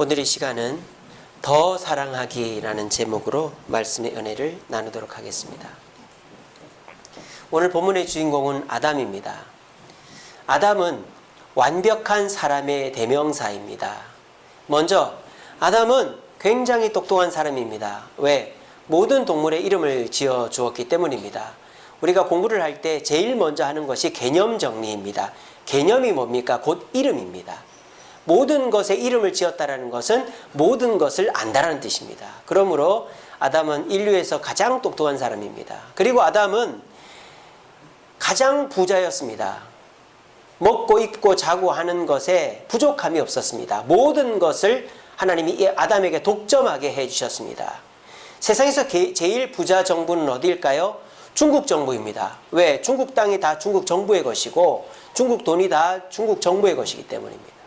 오늘의 시간은 더 사랑하기라는 제목으로 말씀의 은혜를 나누도록 하겠습니다. 오늘 본문의 주인공은 아담입니다. 아담은 완벽한 사람의 대명사입니다. 먼저 아담은 굉장히 똑똑한 사람입니다. 왜? 모든 동물의 이름을 지어 주었기 때문입니다. 우리가 공부를 할 때 제일 먼저 하는 것이 개념 정리입니다. 개념이 뭡니까? 곧 이름입니다. 모든 것에 이름을 지었다라는 것은 모든 것을 안다라는 뜻입니다. 그러므로 아담은 인류에서 가장 똑똑한 사람입니다. 그리고 아담은 가장 부자였습니다. 먹고 입고 자고 하는 것에 부족함이 없었습니다. 모든 것을 하나님이 이 아담에게 독점하게 해 주셨습니다. 세상에서 게- 제일 부자 정부는 어디일까요? 중국 정부입니다. 왜? 중국 땅이 다 중국 정부의 것이고 중국 돈이 다 중국 정부의 것이기 때문입니다.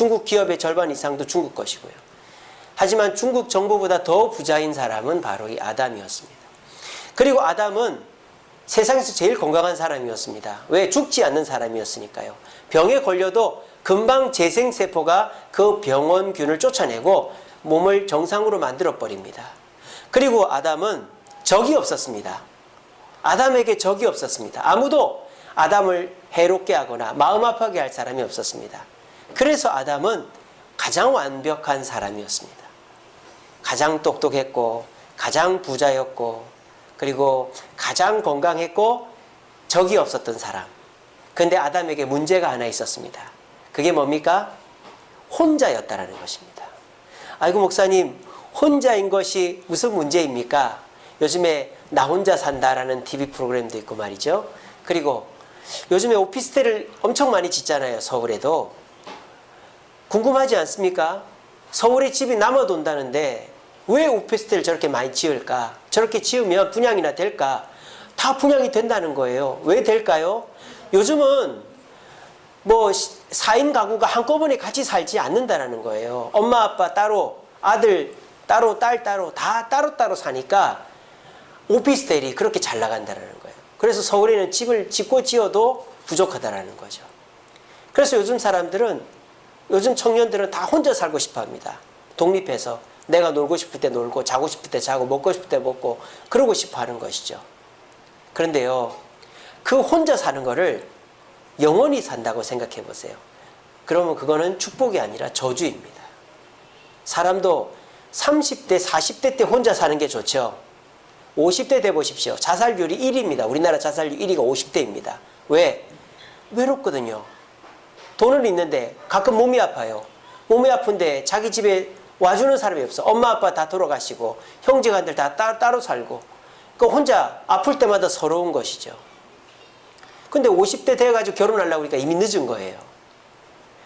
중국 기업의 절반 이상도 중국 것이고요. 하지만 중국 정부보다 더 부자인 사람은 바로 이 아담이었습니다. 그리고 아담은 세상에서 제일 건강한 사람이었습니다. 왜? 죽지 않는 사람이었으니까요. 병에 걸려도 금방 재생세포가 그 병원균을 쫓아내고 몸을 정상으로 만들어 버립니다. 그리고 아담은 적이 없었습니다. 아담에게 적이 없었습니다. 아무도 아담을 해롭게 하거나 마음 아파하게 할 사람이 없었습니다. 그래서 아담은 가장 완벽한 사람이었습니다. 가장 똑똑했고, 가장 부자였고, 그리고 가장 건강했고, 적이 없었던 사람. 근데 아담에게 문제가 하나 있었습니다. 그게 뭡니까? 혼자였다라는 것입니다. 아이고, 목사님, 혼자인 것이 무슨 문제입니까? 요즘에 나 혼자 산다라는 TV 프로그램도 있고 말이죠. 그리고 요즘에 오피스텔을 엄청 많이 짓잖아요, 서울에도. 궁금하지 않습니까? 서울에 집이 남아돈다는데 왜 오피스텔을 저렇게 많이 지을까? 저렇게 지으면 분양이나 될까? 다 분양이 된다는 거예요. 왜 될까요? 요즘은 뭐 4인 가구가 한꺼번에 같이 살지 않는다라는 거예요. 엄마 아빠 따로 아들 따로 딸 따로 다 따로따로 사니까 오피스텔이 그렇게 잘 나간다라는 거예요. 그래서 서울에는 집을 짓고 지어도 부족하다라는 거죠. 그래서 요즘 사람들은 요즘 청년들은 다 혼자 살고 싶어 합니다. 독립해서 내가 놀고 싶을 때 놀고 자고 싶을 때 자고 먹고 싶을 때 먹고 그러고 싶어 하는 것이죠. 그런데요. 그 혼자 사는 거를 영원히 산다고 생각해 보세요. 그러면 그거는 축복이 아니라 저주입니다. 사람도 30대, 40대 때 혼자 사는 게 좋죠. 50대 돼 보십시오. 자살률이 1위입니다. 우리나라 자살률 1위가 50대입니다. 왜? 외롭거든요. 돈은 있는데 가끔 몸이 아파요. 몸이 아픈데 자기 집에 와주는 사람이 없어. 엄마 아빠 다 돌아가시고 형제간들 다 따, 따로 살고 그 혼자 아플 때마다 서러운 것이죠. 근데 50대 돼가지고 결혼하려고 하니까 이미 늦은 거예요.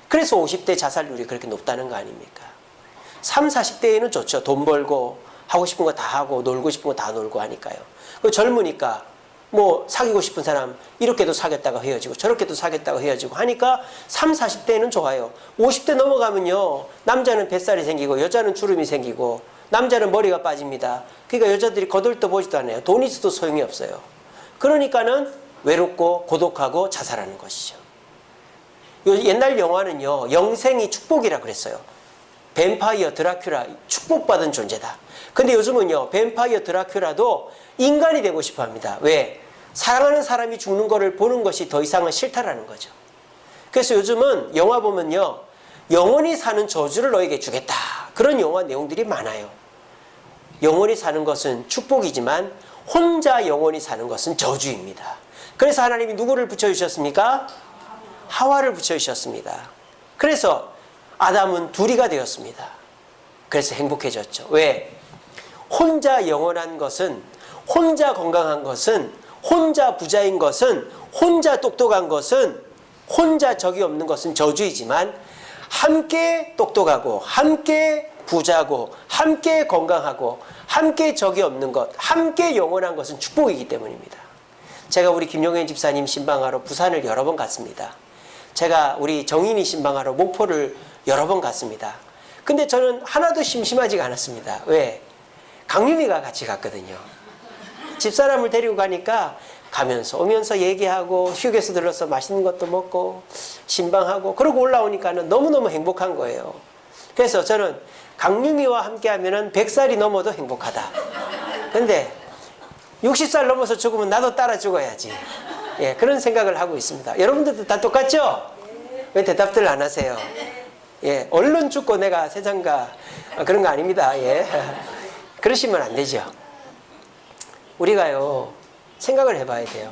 그래서 50대 자살률이 그렇게 높다는 거 아닙니까? 3, 40대에는 좋죠. 돈 벌고 하고 싶은 거 다 하고 놀고 싶은 거 다 놀고 하니까요. 그 젊으니까 뭐 사귀고 싶은 사람 이렇게도 사귀었다가 헤어지고 저렇게도 사귀었다가 헤어지고 하니까 3, 40대는 좋아요. 50대 넘어가면요. 남자는 뱃살이 생기고 여자는 주름이 생기고 남자는 머리가 빠집니다. 그러니까 여자들이 거들떠 보지도 않아요. 돈 있어도 소용이 없어요. 그러니까는 외롭고 고독하고 자살하는 것이죠. 요 옛날 영화는요. 영생이 축복이라 그랬어요. 뱀파이어 드라큘라 축복받은 존재다. 근데 요즘은요. 뱀파이어 드라큘라도 인간이 되고 싶어 합니다. 왜? 사랑하는 사람이 죽는 거를 보는 것이 더 이상은 싫다라는 거죠. 그래서 요즘은 영화 보면요. 영원히 사는 저주를 너에게 주겠다. 그런 영화 내용들이 많아요. 영원히 사는 것은 축복이지만 혼자 영원히 사는 것은 저주입니다. 그래서 하나님이 누구를 붙여주셨습니까? 하와를 붙여주셨습니다. 그래서 아담은 둘이가 되었습니다. 그래서 행복해졌죠. 왜? 혼자 영원한 것은, 혼자 건강한 것은, 혼자 부자인 것은, 혼자 똑똑한 것은, 혼자 적이 없는 것은 저주이지만, 함께 똑똑하고, 함께 부자고, 함께 건강하고, 함께 적이 없는 것, 함께 영원한 것은 축복이기 때문입니다. 제가 우리 김용현 집사님 신방하러 부산을 여러 번 갔습니다. 제가 우리 정인이 신방하러 목포를 여러 번 갔습니다. 근데 저는 하나도 심심하지가 않았습니다. 왜? 강림이가 같이 갔거든요. 집사람을 데리고 가니까 가면서 오면서 얘기하고 휴게소 들러서 맛있는 것도 먹고 신방하고 그러고 올라오니까는 너무너무 행복한 거예요. 그래서 저는 강림이와 함께 하면은 100살이 넘어도 행복하다. 근데 60살 넘어서 죽으면 나도 따라 죽어야지. 예, 그런 생각을 하고 있습니다. 여러분들도 다 똑같죠? 왜 대답들 안 하세요? 예, 얼른 죽고 내가 세상가 아, 그런 거 아닙니다. 예. 그러시면 안 되죠. 우리가요, 생각을 해봐야 돼요.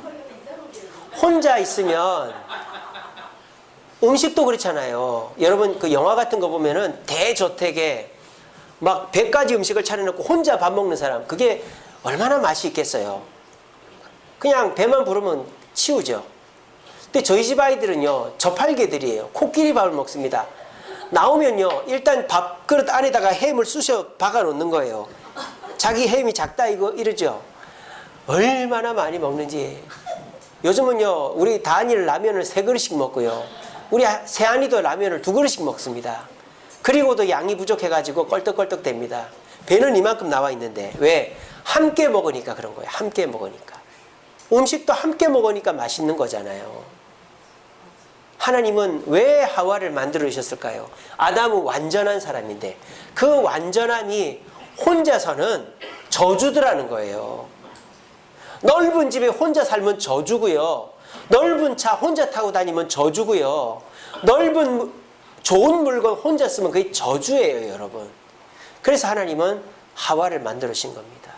혼자 있으면 음식도 그렇잖아요. 여러분 그 영화 같은 거 보면은 대저택에 막 100가지 음식을 차려놓고 혼자 밥 먹는 사람 그게 얼마나 맛이 있겠어요. 그냥 배만 부르면 치우죠. 근데 저희 집 아이들은요 저팔계들이에요. 코끼리 밥을 먹습니다. 나오면요 일단 밥그릇 안에다가 햄을 쑤셔 박아 놓는 거예요. 자기 햄이 작다 이거 이러죠. 얼마나 많이 먹는지. 요즘은요 우리 다니엘 라면을 세 그릇씩 먹고요. 우리 세안이도 라면을 두 그릇씩 먹습니다. 그리고도 양이 부족해가지고 껄떡껄떡 됩니다. 배는 이만큼 나와 있는데 왜? 함께 먹으니까 그런 거예요. 함께 먹으니까. 음식도 함께 먹으니까 맛있는 거잖아요. 하나님은 왜 하와를 만들어주셨을까요? 아담은 완전한 사람인데 그 완전함이 혼자서는 저주더라는 거예요. 넓은 집에 혼자 살면 저주고요. 넓은 차 혼자 타고 다니면 저주고요. 넓은 무- 좋은 물건 혼자 쓰면 그게 저주예요, 여러분. 그래서 하나님은 하와를 만들어신 겁니다.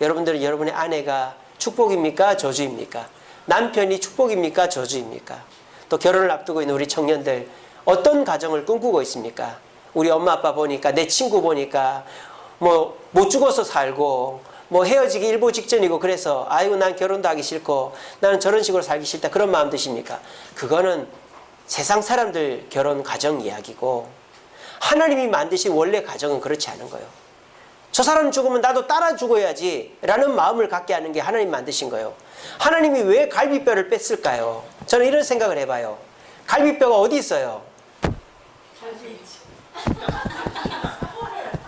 여러분들은 여러분의 아내가 축복입니까? 저주입니까? 남편이 축복입니까? 저주입니까? 또 결혼을 앞두고 있는 우리 청년들 어떤 가정을 꿈꾸고 있습니까? 우리 엄마 아빠 보니까 내 친구 보니까 뭐 못 죽어서 살고 뭐 헤어지기 일보 직전이고 그래서 아이고 난 결혼도 하기 싫고 나는 저런 식으로 살기 싫다 그런 마음 드십니까? 그거는 세상 사람들 결혼 가정 이야기고 하나님이 만드신 원래 가정은 그렇지 않은 거예요. 저 사람 죽으면 나도 따라 죽어야지 라는 마음을 갖게 하는 게 하나님 만드신 거예요. 하나님이 왜 갈비뼈를 뺐을까요? 저는 이런 생각을 해봐요. 갈비뼈가 어디 있어요?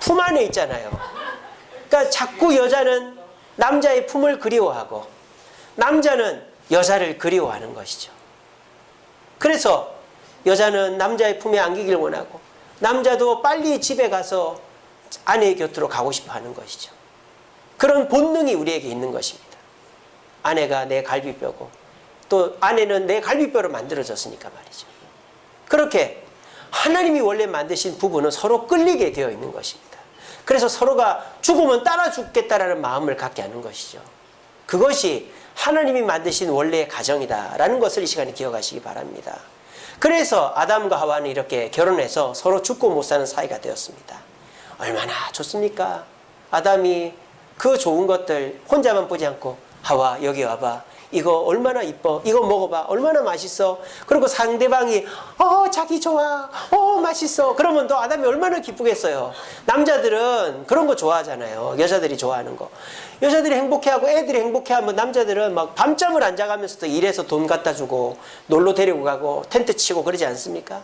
품 안에 있잖아요. 그러니까 자꾸 여자는 남자의 품을 그리워하고 남자는 여자를 그리워하는 것이죠. 그래서 여자는 남자의 품에 안기길 원하고 남자도 빨리 집에 가서 아내의 곁으로 가고 싶어 하는 것이죠. 그런 본능이 우리에게 있는 것입니다. 아내가 내 갈비뼈고 또 아내는 내 갈비뼈로 만들어졌으니까 말이죠. 그렇게 하나님이 원래 만드신 부부는 서로 끌리게 되어 있는 것입니다. 그래서 서로가 죽으면 따라 죽겠다라는 마음을 갖게 하는 것이죠. 그것이 하나님이 만드신 원래의 가정이다라는 것을 이 시간에 기억하시기 바랍니다. 그래서 아담과 하와는 이렇게 결혼해서 서로 죽고 못 사는 사이가 되었습니다. 얼마나 좋습니까? 아담이 그 좋은 것들 혼자만 보지 않고 하와 여기 와봐. 이거 얼마나 이뻐. 이거 먹어봐. 얼마나 맛있어. 그리고 상대방이 어 자기 좋아. 어 맛있어. 그러면 또 아담이 얼마나 기쁘겠어요. 남자들은 그런 거 좋아하잖아요. 여자들이 좋아하는 거. 여자들이 행복해하고 애들이 행복해하면 남자들은 막 밤잠을 안 자가면서도 일해서 돈 갖다 주고 놀러 데리고 가고 텐트 치고 그러지 않습니까?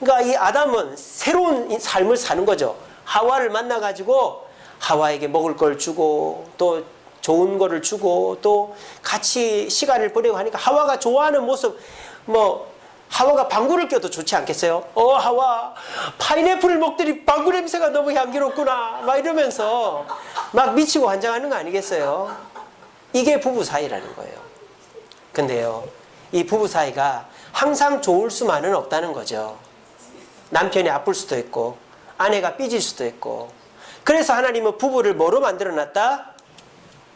그러니까 이 아담은 새로운 이 삶을 사는 거죠. 하와를 만나가지고 하와에게 먹을 걸 주고 또 좋은 거를 주고 또 같이 시간을 보내고 하니까 하와가 좋아하는 모습 뭐 하와가 방구를 껴도 좋지 않겠어요? 어 하와 파인애플을 먹더니 방구 냄새가 너무 향기롭구나 막 이러면서 막 미치고 환장하는 거 아니겠어요? 이게 부부 사이라는 거예요. 근데요 이 부부 사이가 항상 좋을 수만은 없다는 거죠. 남편이 아플 수도 있고 아내가 삐질 수도 있고 그래서 하나님은 부부를 뭐로 만들어 놨다?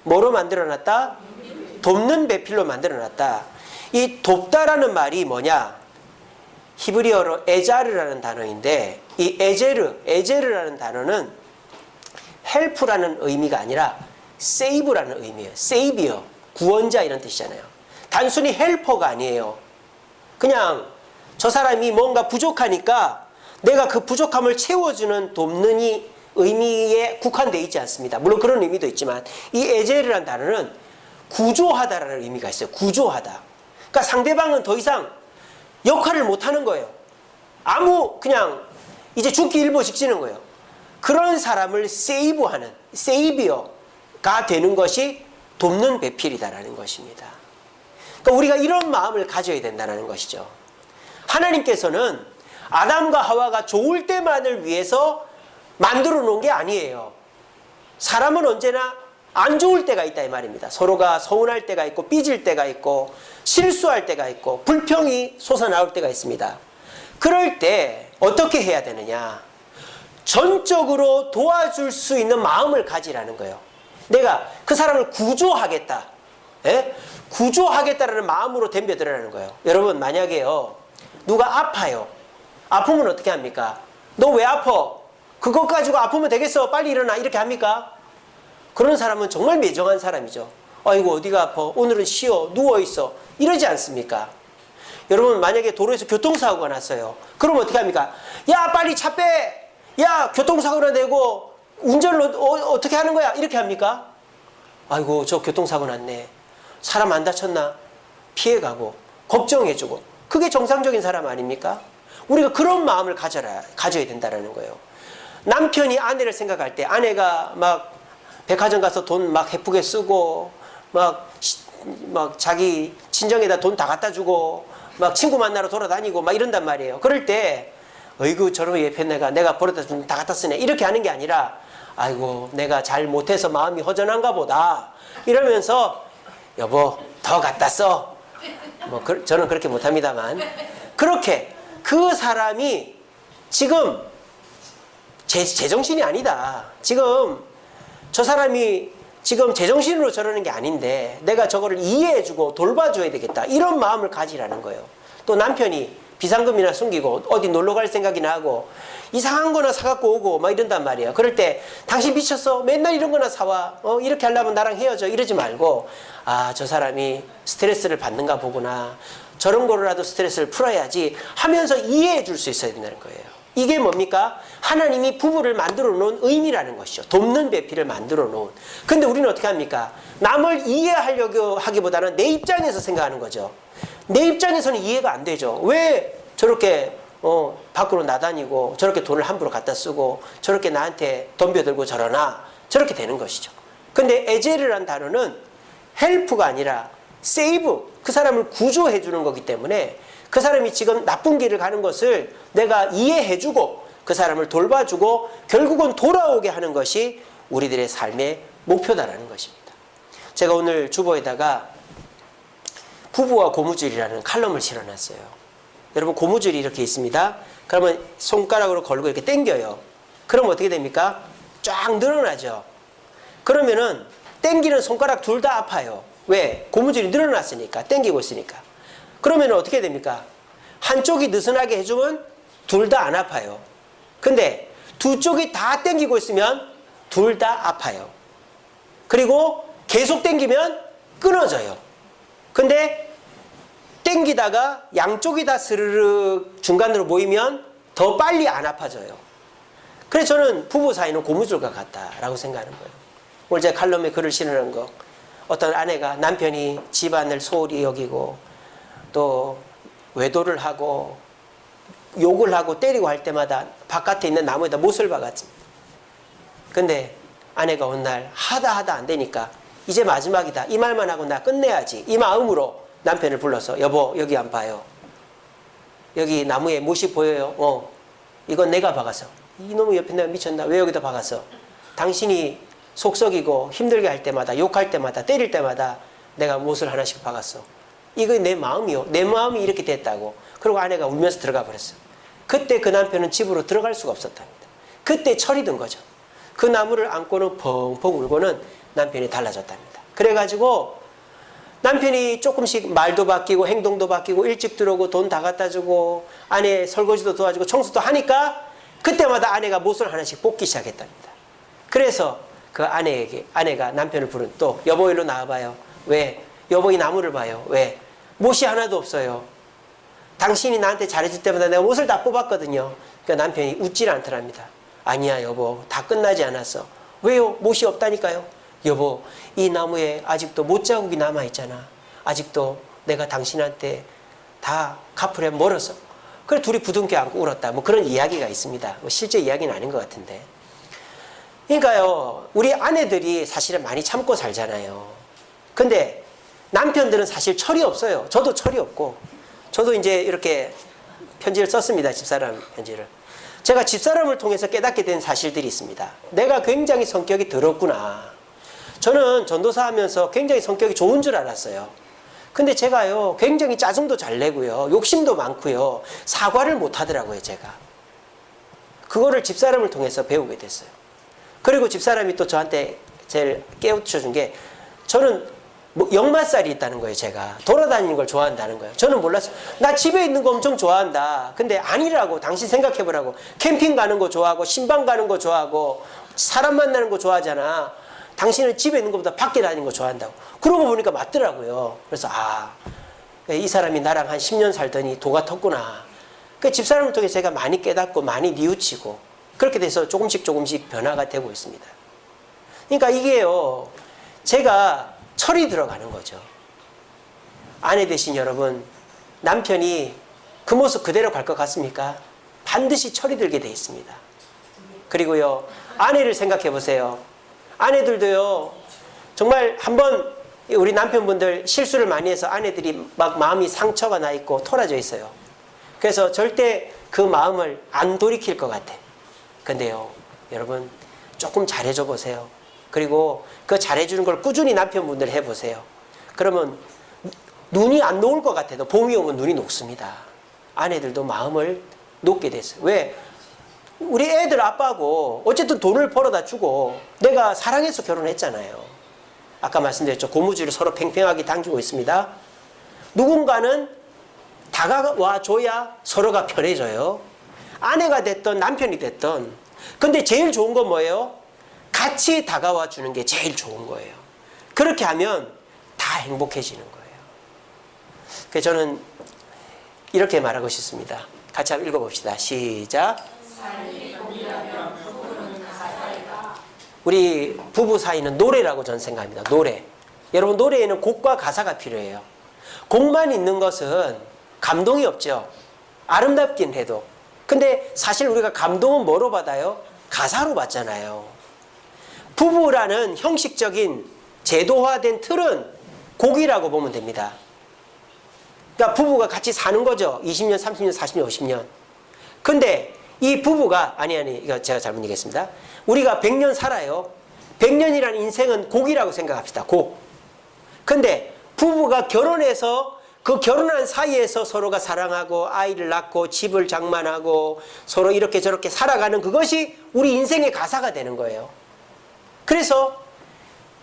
뭐로 만들어 놨다? 돕는 배필로 만들어 놨다. 이 돕다라는 말이 뭐냐? 히브리어로 에자르라는 단어인데 이 에제르, 에제르라는 단어는 헬프라는 의미가 아니라 세이브라는 의미예요. 세이비어, 구원자 이런 뜻이잖아요. 단순히 헬퍼가 아니에요. 그냥 저 사람이 뭔가 부족하니까 내가 그 부족함을 채워주는 돕는 이 의미 에 국한되어 있지 않습니다. 물론 그런 의미도 있지만 이 에제르라는 단어는 구조하다라는 의미가 있어요. 구조하다. 그러니까 상대방은 더 이상 역할을 못 하는 거예요. 아무 그냥 이제 죽기 일보 직지는 거예요. 그런 사람을 세이브하는 세이비어가 되는 것이 돕는 배필이다라는 것입니다. 그러니까 우리가 이런 마음을 가져야 된다는 것이죠. 하나님께서는 아담과 하와가 좋을 때만을 위해서 만들어 놓은 게 아니에요. 사람은 언제나 안 좋을 때가 있다 이 말입니다. 서로가 서운할 때가 있고 삐질 때가 있고 실수할 때가 있고 불평이 솟아나올 때가 있습니다. 그럴 때 어떻게 해야 되느냐? 전적으로 도와줄 수 있는 마음을 가지라는 거예요. 내가 그 사람을 구조하겠다. 예? 구조하겠다라는 마음으로 덤벼들라는 거예요. 여러분 만약에요. 누가 아파요. 아프면 어떻게 합니까? 너 왜 아파? 그것 가지고 아프면 되겠어. 빨리 일어나. 이렇게 합니까? 그런 사람은 정말 매정한 사람이죠. 아이고 어디가 아파? 오늘은 쉬어. 누워 있어. 이러지 않습니까? 여러분 만약에 도로에서 교통사고가 났어요. 그럼 어떻게 합니까? 야 빨리 차 빼. 야 교통사고나 내고 운전을 어, 떻게 하는 거야? 이렇게 합니까? 아이고 저 교통사고 났네. 사람 안 다쳤나? 피해가고 걱정해주고 그게 정상적인 사람 아닙니까? 우리가 그런 마음을 가져라 가져야 된다라는 거예요. 남편이 아내를 생각할 때 아내가 막 백화점 가서 돈막 해프게 쓰고 막, 시- 막 자기 친정에다 돈 다 갖다 주고 막 친구 만나러 돌아다니고 막 이런단 말이에요. 그럴 때 어이구 저런 예쁜 내가 내가 벌어다 준 다 갖다 쓰네 이렇게 하는 게 아니라 아이고 내가 잘 못해서 마음이 허전한가 보다 이러면서 여보 더 갖다 써. 뭐 그- 저는 그렇게 못합니다만 그렇게 그 사람이 지금 제, 제정신이 아니다. 지금 저 사람이 지금 제정신으로 저러는 게 아닌데 내가 저거를 이해해주고 돌봐줘야 되겠다. 이런 마음을 가지라는 거예요. 또 남편이 비상금이나 숨기고 어디 놀러 갈 생각이나 하고 이상한 거나 사갖고 오고 막 이런단 말이에요. 그럴 때 당신 미쳤어? 맨날 이런 거나 사와. 어, 이렇게 하려면 나랑 헤어져. 이러지 말고 아, 저 사람이 스트레스를 받는가 보구나. 저런 거라도 스트레스를 풀어야지 하면서 이해해 줄 수 있어야 된다는 거예요. 이게 뭡니까? 하나님이 부부를 만들어 놓은 의미라는 것이죠. 돕는 배필을 만들어 놓은. 근데 우리는 어떻게 합니까? 남을 이해하려고 하기보다는 내 입장에서 생각하는 거죠. 내 입장에서는 이해가 안 되죠. 왜 저렇게 어, 밖으로 나다니고 저렇게 돈을 함부로 갖다 쓰고 저렇게 나한테 덤벼들고 저러나 저렇게 되는 것이죠. 근데 에제르란 단어는 헬프가 아니라 세이브 그 사람을 구조해 주는 거기 때문에 그 사람이 지금 나쁜 길을 가는 것을 내가 이해해 주고 그 사람을 돌봐주고 결국은 돌아오게 하는 것이 우리들의 삶의 목표다라는 것입니다. 제가 오늘 주보에다가 부부와 고무줄이라는 칼럼을 실어놨어요. 여러분 고무줄이 이렇게 있습니다. 그러면 손가락으로 걸고 이렇게 당겨요. 그럼 어떻게 됩니까? 쫙 늘어나죠. 그러면은 당기는 손가락 둘 다 아파요. 왜? 고무줄이 늘어났으니까 당기고 있으니까. 그러면 어떻게 됩니까? 한쪽이 느슨하게 해주면 둘 다 안 아파요. 근데 두 쪽이 다 당기고 있으면 둘 다 아파요. 그리고 계속 당기면 끊어져요. 근데 땡기다가 양쪽이 다 스르륵 중간으로 모이면 더 빨리 안 아파져요. 그래서 저는 부부 사이는 고무줄과 같다라고 생각하는 거예요. 오늘 제가 칼럼에 글을 실으는 거. 어떤 아내가 남편이 집안을 소홀히 여기고 또 외도를 하고 욕을 하고 때리고 할 때마다 바깥에 있는 나무에다 못을 박았습니다. 근데 아내가 어느 날 하다 하다 안 되니까 이제 마지막이다. 이 말만 하고 나 끝내야지. 이 마음으로 남편을 불러서 여보 여기 안 봐요. 여기 나무에 못이 보여요. 어. 이건 내가 박아서. 이놈의 옆에 내가 미쳤나? 왜 여기다 박았어? 당신이 속썩이고 힘들게 할 때마다 욕할 때마다 때릴 때마다 내가 못을 하나씩 박았어. 이거 내 마음이요. 내 마음이 이렇게 됐다고. 그리고 아내가 울면서 들어가 버렸어. 그때 그 남편은 집으로 들어갈 수가 없었답니다. 그때 철이 든 거죠. 그 나무를 안고는 펑펑 울고는 남편이 달라졌답니다. 그래가지고 남편이 조금씩 말도 바뀌고 행동도 바뀌고 일찍 들어오고 돈 다 갖다 주고 아내 설거지도 도와주고 청소도 하니까 그때마다 아내가 못을 하나씩 뽑기 시작했답니다. 그래서 그 아내에게 아내가 남편을 부른 또 여보 일로 나와봐요. 왜? 여보 이 나무를 봐요. 왜? 못이 하나도 없어요. 당신이 나한테 잘해줄 때마다 내가 못을 다 뽑았거든요. 그러니까 남편이 웃질 않더랍니다. 아니야 여보 다 끝나지 않았어. 왜요? 못이 없다니까요. 여보 이 나무에 아직도 못 자국이 남아 있잖아. 아직도 내가 당신한테 다 갚으려 멀어서. 그래 둘이 부둥켜 안고 울었다. 뭐 그런 이야기가 있습니다. 뭐 실제 이야기는 아닌 것 같은데. 그러니까요 우리 아내들이 사실은 많이 참고 살잖아요. 근데 남편들은 사실 철이 없어요. 저도 철이 없고 저도 이제 이렇게 편지를 썼습니다. 집사람 편지를. 제가 집사람을 통해서 깨닫게 된 사실들이 있습니다. 내가 굉장히 성격이 더럽구나. 저는 전도사 하면서 굉장히 성격이 좋은 줄 알았어요. 근데 제가요, 굉장히 짜증도 잘 내고요, 욕심도 많고요, 사과를 못 하더라고요, 제가. 그거를 집사람을 통해서 배우게 됐어요. 그리고 집사람이 또 저한테 제일 깨우쳐 준 게, 저는 뭐 역마살이 있다는 거예요, 제가. 돌아다니는 걸 좋아한다는 거예요. 저는 몰랐어요. 나 집에 있는 거 엄청 좋아한다. 근데 아니라고, 당신 생각해 보라고. 캠핑 가는 거 좋아하고, 신방 가는 거 좋아하고, 사람 만나는 거 좋아하잖아. 당신은 집에 있는 것보다 밖에 다니는 거 좋아한다고. 그러고 보니까 맞더라고요. 그래서, 아, 이 사람이 나랑 한 10년 살더니 도가 텄구나. 그 집사람을 통해 제가 많이 깨닫고, 많이 뉘우치고, 그렇게 돼서 조금씩 조금씩 변화가 되고 있습니다. 그러니까 이게요, 제가 철이 들어가는 거죠. 아내 되신 여러분, 남편이 그 모습 그대로 갈 것 같습니까? 반드시 철이 들게 돼 있습니다. 그리고요, 아내를 생각해 보세요. 아내들도요, 정말 한번 우리 남편분들 실수를 많이 해서 아내들이 막 마음이 상처가 나 있고 토라져 있어요. 그래서 절대 그 마음을 안 돌이킬 것 같아. 근데요, 여러분, 조금 잘해줘 보세요. 그리고 그 잘해주는 걸 꾸준히 남편분들 해보세요. 그러면 눈이 안 녹을 것 같아도 봄이 오면 눈이 녹습니다. 아내들도 마음을 녹게 됐어요. 왜? 우리 애들 아빠고 어쨌든 돈을 벌어다 주고 내가 사랑해서 결혼했잖아요. 아까 말씀드렸죠. 고무줄을 서로 팽팽하게 당기고 있습니다. 누군가는 다가와 줘야 서로가 편해져요. 아내가 됐던 남편이 됐던. 근데 제일 좋은 건 뭐예요? 같이 다가와 주는 게 제일 좋은 거예요. 그렇게 하면 다 행복해지는 거예요. 그래서 저는 이렇게 말하고 싶습니다. 같이 한번 읽어봅시다. 시작. 우리 부부 사이는 노래라고 저는 생각합니다. 노래. 여러분 노래에는 곡과 가사가 필요해요. 곡만 있는 것은 감동이 없죠. 아름답긴 해도. 근데 사실 우리가 감동은 뭐로 받아요? 가사로 받잖아요. 부부라는 형식적인 제도화된 틀은 곡이라고 보면 됩니다. 그러니까 부부가 같이 사는 거죠. 20년, 30년, 40년, 50년. 근데 이 부부가 아니 아니 이거 제가 잘못 얘기했습니다. 우리가 100년 살아요. 100년이라는 인생은 곡이라고 생각합시다. 곡. 근데 부부가 결혼해서 그 결혼한 사이에서 서로가 사랑하고 아이를 낳고 집을 장만하고 서로 이렇게 저렇게 살아가는 그것이 우리 인생의 가사가 되는 거예요. 그래서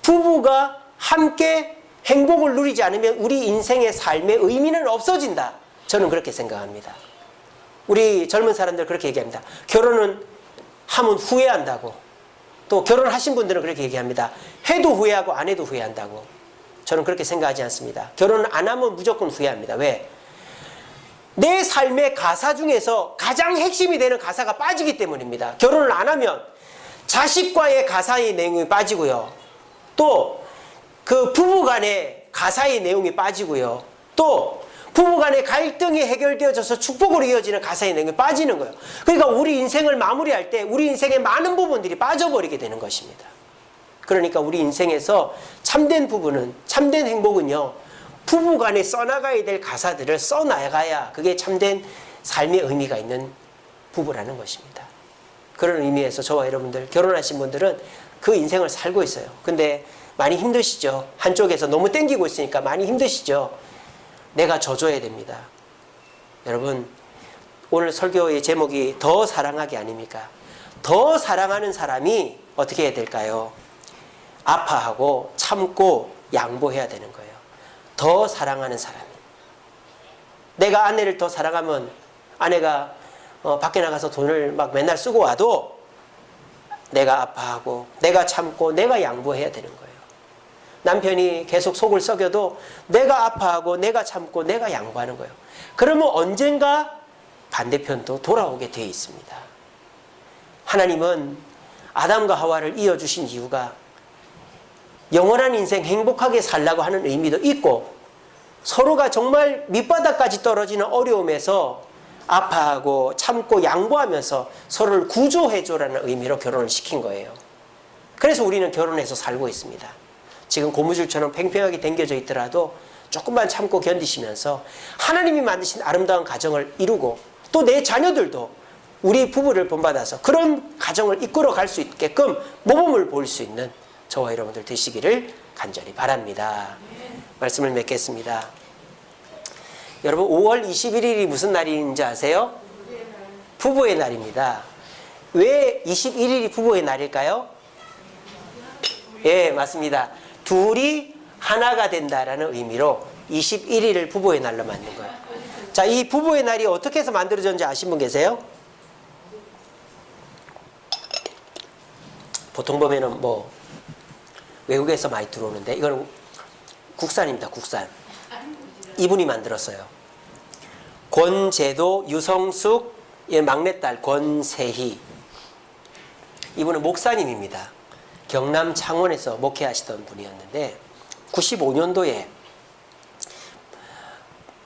부부가 함께 행복을 누리지 않으면 우리 인생의 삶의 의미는 없어진다. 저는 그렇게 생각합니다. 우리 젊은 사람들 그렇게 얘기합니다. 결혼은 하면 후회한다고. 또 결혼하신 분들은 그렇게 얘기합니다. 해도 후회하고 안 해도 후회한다고. 저는 그렇게 생각하지 않습니다. 결혼 안 하면 무조건 후회합니다. 왜? 내 삶의 가사 중에서 가장 핵심이 되는 가사가 빠지기 때문입니다. 결혼을 안 하면 자식과의 가사의 내용이 빠지고요. 또 그 부부 간의 가사의 내용이 빠지고요. 또 부부 간의 갈등이 해결되어져서 축복으로 이어지는 가사의 내용이 빠지는 거예요. 그러니까 우리 인생을 마무리할 때 우리 인생의 많은 부분들이 빠져버리게 되는 것입니다. 그러니까 우리 인생에서 참된 부부는 참된 행복은요. 부부 간에 써나가야 될 가사들을 써나가야 그게 참된 삶의 의미가 있는 부부라는 것입니다. 그런 의미에서 저와 여러분들 결혼하신 분들은 그 인생을 살고 있어요. 근데 많이 힘드시죠. 한쪽에서 너무 땡기고 있으니까 많이 힘드시죠. 내가 져줘야 됩니다. 여러분 오늘 설교의 제목이 더 사랑하기 아닙니까? 더 사랑하는 사람이 어떻게 해야 될까요? 아파하고 참고 양보해야 되는 거예요. 더 사랑하는 사람이. 내가 아내를 더 사랑하면 아내가 어, 밖에 나가서 돈을 막 맨날 쓰고 와도 내가 아파하고 내가 참고 내가 양보해야 되는 거예요. 남편이 계속 속을 썩여도 내가 아파하고 내가 참고 내가 양보하는 거예요. 그러면 언젠가 반대편도 돌아오게 되어 있습니다. 하나님은 아담과 하와를 이어주신 이유가 영원한 인생 행복하게 살라고 하는 의미도 있고 서로가 정말 밑바닥까지 떨어지는 어려움에서 아파하고 참고 양보하면서 서로를 구조해줘라는 의미로 결혼을 시킨 거예요. 그래서 우리는 결혼해서 살고 있습니다. 지금 고무줄처럼 팽팽하게 당겨져 있더라도 조금만 참고 견디시면서 하나님이 만드신 아름다운 가정을 이루고 또 내 자녀들도 우리 부부를 본받아서 그런 가정을 이끌어 갈 수 있게끔 모범을 볼수 있는 저와 여러분들 되시기를 간절히 바랍니다. 말씀을 맺겠습니다. 여러분 5월 21일이 무슨 날인지 아세요? 부부의 날입니다. 왜 21일이 부부의 날일까요? 예, 맞습니다. 둘이 하나가 된다라는 의미로 21일을 부부의 날로 만든 거예요. 자, 이 부부의 날이 어떻게 해서 만들어졌는지 아신 분 계세요? 보통 보면은 뭐 외국에서 많이 들어오는데 이거는 국산입니다. 국산. 이분이 만들었어요. 권제도 유성숙의 막내딸 권세희. 이분은 목사님입니다. 경남 창원에서 목회하시던 분이었는데 95년도에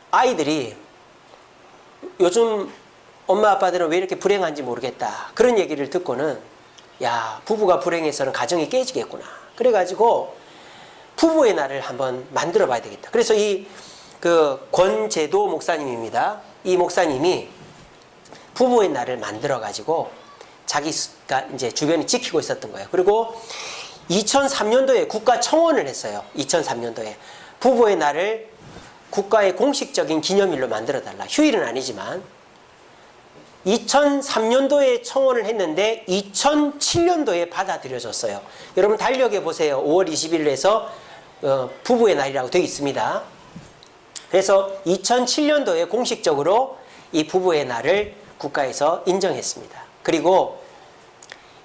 아이들이 요즘 엄마 아빠들은 왜 이렇게 불행한지 모르겠다. 그런 얘기를 듣고는 야, 부부가 불행해서는 가정이 깨지겠구나. 그래가지고 부부의 날을 한번 만들어 봐야 되겠다. 그래서 이 그 권제도 목사님입니다. 이 목사님이 부부의 날을 만들어 가지고 자기가 이제 주변에 지키고 있었던 거예요. 그리고 2003년도에 국가 청원을 했어요. 2003년도에 부부의 날을 국가의 공식적인 기념일로 만들어 달라. 휴일은 아니지만 2003년도에 청원을 했는데 2007년도에 받아들여졌어요. 여러분 달력에 보세요. 5월 20일에서 어, 부부의 날이라고 되어 있습니다. 그래서 2007년도에 공식적으로 이 부부의 날을 국가에서 인정했습니다. 그리고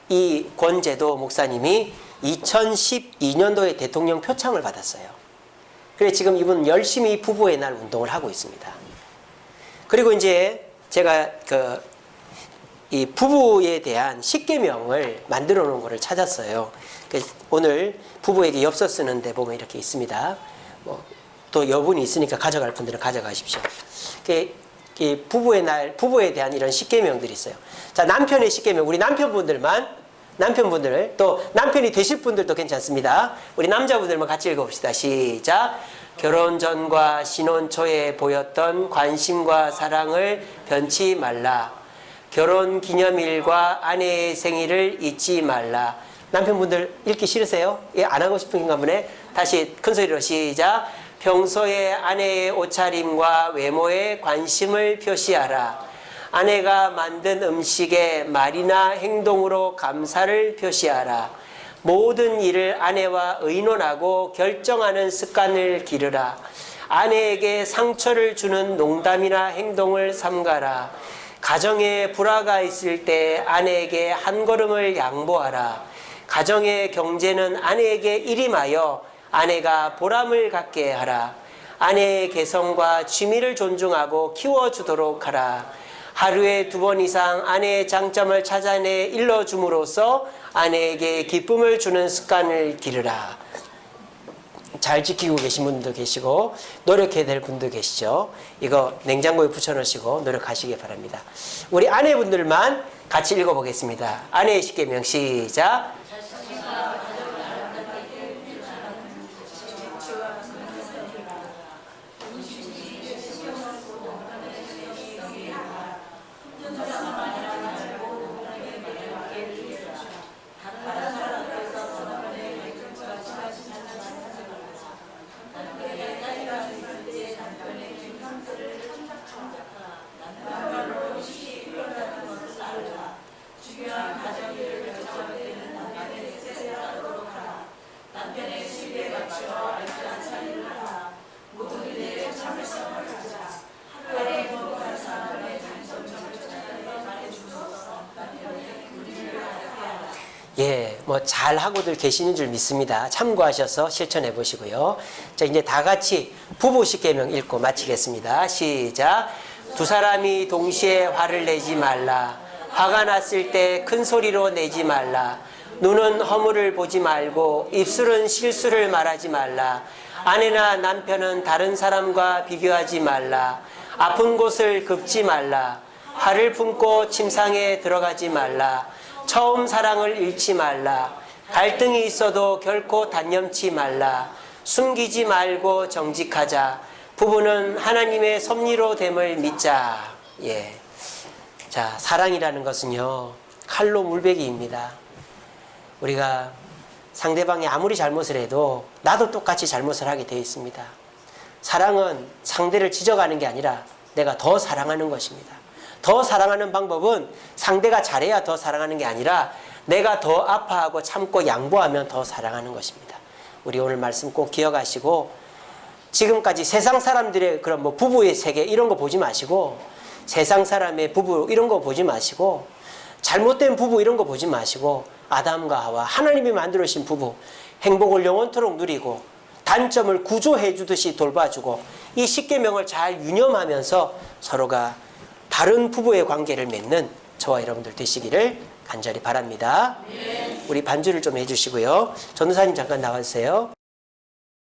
이 권제도 목사님이 2012년도에 대통령 표창을 받았어요. 그래 지금 이분 열심히 부부의 날 운동을 하고 있습니다. 그리고 이제 제가 그 이 부부에 대한 십계명을 만들어 놓은 거를 찾았어요. 그 오늘 부부에게 엽서 쓰는데 보면 이렇게 있습니다. 뭐 또 여분이 있으니까 가져갈 분들은 가져가십시오. 그이 부부의 날 부부에 대한 이런 십계명들이 있어요. 자 남편의 십계명 우리 남편분들만 남편분들 또 남편이 되실 분들도 괜찮습니다. 우리 남자분들만 같이 읽어봅시다. 시작. 결혼 전과 신혼 초에 보였던 관심과 사랑을 변치 말라. 결혼 기념일과 아내의 생일을 잊지 말라. 남편분들 읽기 싫으세요? 예, 안 하고 싶은가 보네. 다시 큰 소리로 시작. 평소에 아내의 옷차림과 외모에 관심을 표시하라. 아내가 만든 음식에 말이나 행동으로 감사를 표시하라. 모든 일을 아내와 의논하고 결정하는 습관을 기르라. 아내에게 상처를 주는 농담이나 행동을 삼가라. 가정에 불화가 있을 때 아내에게 한 걸음을 양보하라. 가정의 경제는 아내에게 일임하여 아내가 보람을 갖게 하라. 아내의 개성과 취미를 존중하고 키워주도록 하라. 하루에 두 번 이상 아내의 장점을 찾아내 일러줌으로써 아내에게 기쁨을 주는 습관을 기르라. 잘 지키고 계신 분도 계시고 노력해야 될 분도 계시죠. 이거 냉장고에 붙여놓으시고 노력하시기 바랍니다. 우리 아내분들만 같이 읽어보겠습니다. 아내의 십계명 시작. 예, 뭐 잘 하고들 계시는 줄 믿습니다. 참고하셔서 실천해 보시고요. 자, 이제 다 같이 부부 십계명 읽고 마치겠습니다. 시작. 두 사람이 동시에 화를 내지 말라. 화가 났을 때 큰 소리로 내지 말라. 눈은 허물을 보지 말고 입술은 실수를 말하지 말라. 아내나 남편은 다른 사람과 비교하지 말라. 아픈 곳을 긁지 말라. 화를 품고 침상에 들어가지 말라. 처음 사랑을 잃지 말라. 갈등이 있어도 결코 단념치 말라. 숨기지 말고 정직하자. 부부는 하나님의 섭리로 됨을 믿자. 예. 자, 사랑이라는 것은요, 칼로 물베기입니다. 우리가 상대방이 아무리 잘못을 해도 나도 똑같이 잘못을 하게 되어 있습니다. 사랑은 상대를 지적하는 게 아니라 내가 더 사랑하는 것입니다. 더 사랑하는 방법은 상대가 잘해야 더 사랑하는 게 아니라 내가 더 아파하고 참고 양보하면 더 사랑하는 것입니다. 우리 오늘 말씀 꼭 기억하시고 지금까지 세상 사람들의 그런 뭐 부부의 세계 이런 거 보지 마시고 세상 사람의 부부 이런 거 보지 마시고 잘못된 부부 이런 거 보지 마시고 아담과 하와 하나님이 만들어주신 부부 행복을 영원토록 누리고 단점을 구조해 주듯이 돌봐주고 이 십계명을 잘 유념하면서 서로가 바른 부부의 관계를 맺는 저와 여러분들 되시기를 간절히 바랍니다. 우리 반주를 좀 해주시고요. 전도사님 잠깐 나와주세요.